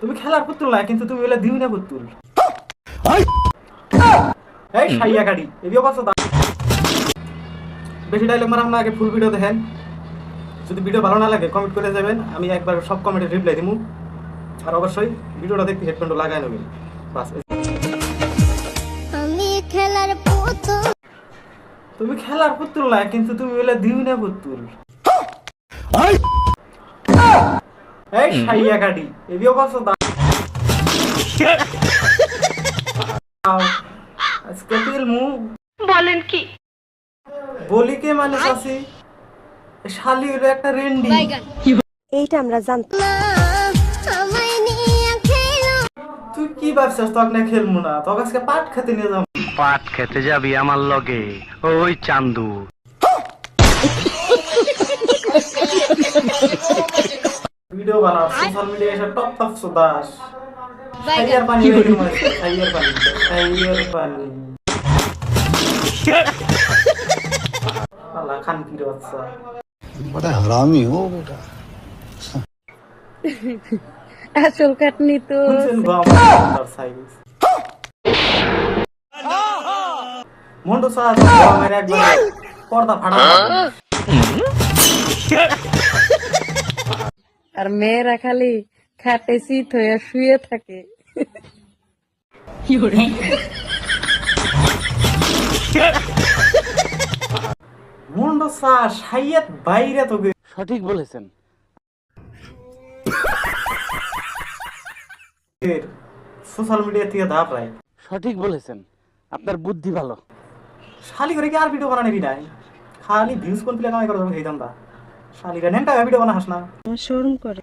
তুমি খেলার পুতুল না কিন্তু তুমি এগুলো দিবি না পুতুল। এই সাইয়া গাড়ি এই অবস্থা দা- বেশি ডায়লগ মারাম না আগে ফুল ভিডিও দেখেন। যদি ভিডিও ভালো না লাগে কমেন্ট করে যাবেন। আমি একবার সব কমেন্টে রিপ্লাই দিব আর অবশ্যই ভিডিওটা দেখতে হেডফোনটা লাগাই নেবেন। বাস। আমি খেলার পুতুল। তুমি খেলার পুতুল না কিন্তু তুমি এগুলো দিবি না পুতুল। এই সাইয়া গাড়ি এই অবস্থা দা- আজকে তিল মুখ বলেন কি? বলি কে মানুষ আছে শালি হলো একটা রেন্ডি এইটা আমরা জানতাম। তুই কি ভাবছিস? তোকে না খেলব না। তোকে আজকে পাট খেতে নিয়ে যাব। পাট খেতে যাবি আমার লগে। ওই চান্দু। ভিডিও বানাও সোশ্যাল মিডিয়ায় এসে টপ টপ সুদাস। আইয়ার পানি আইয়ার পানি আইয়ার পানি। আল্লাহ খান কি বাচ্চা। বড় হারামি ও বেটা। আসল কাটনি তো। মন্ডু সাহেব একবার পর্দা ফাটা হ্যাঁ? আর মেয়েরা খালি খাটে শীত হয়ে শুয়ে থাকে। মন্ডু সাহা সাইয়াত বাইরে তোকে। সঠিক বলেছেন। সোশ্যাল মিডিয়া থেকে ধাপ রায় সঠিক বলেছেন। আপনার বুদ্ধি ভালো। শালি করে কি আর ভিডিও বানানি নাই? খালি ভিউজ কোন প্লে কামাই করে যাবে শালিরা নেনটা ভিডিও বানাস না শোরুম করে।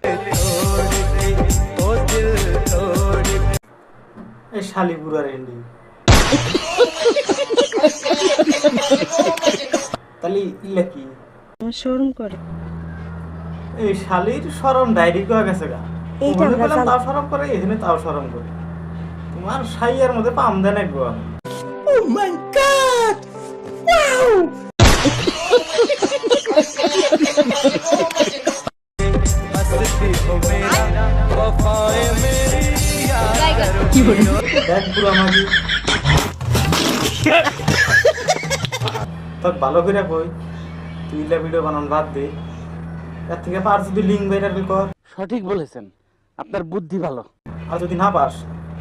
এই শালি বুড়া রেন্ডি তাহলে ইলে কি? শোরুম করে। এই শালির সরম ডায়েরি কয়ে গেছে গা। এইটা আমরা তাও সরম করে এখানে তাও সরম করে। তোমার সাইয়ার মধ্যে পাম দেন একগো আমি দেখ পুরো আমাকে। তোর ভালো করে কই তুই ইলা ভিডিও বানান বাদ দে। এর থেকে পার যদি লিঙ্ক ভাইরাল কর। সঠিক বলেছেন। আপনার বুদ্ধি ভালো। আর যদি না পাস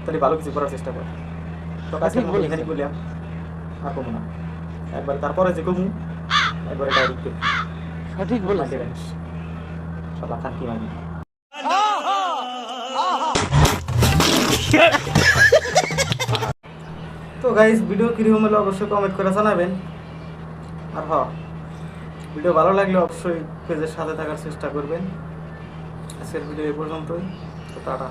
তাহলে ভালো কিছু করার চেষ্টা কর। তো কাছে ঠিক বলেছেন। এখানে বললাম আর কমু না। একবার তারপরে যে কমু একবারে ডাইরেক্ট সঠিক বলেছেন। কি মানি? তো গাইজ ভিডিও কীরকম হলে অবশ্যই কমেন্ট করে জানাবেন। আর হ ভিডিও ভালো লাগলে অবশ্যই পেজের সাথে থাকার চেষ্টা করবেন। আজকের ভিডিও এ পর্যন্তই, তো টাটা।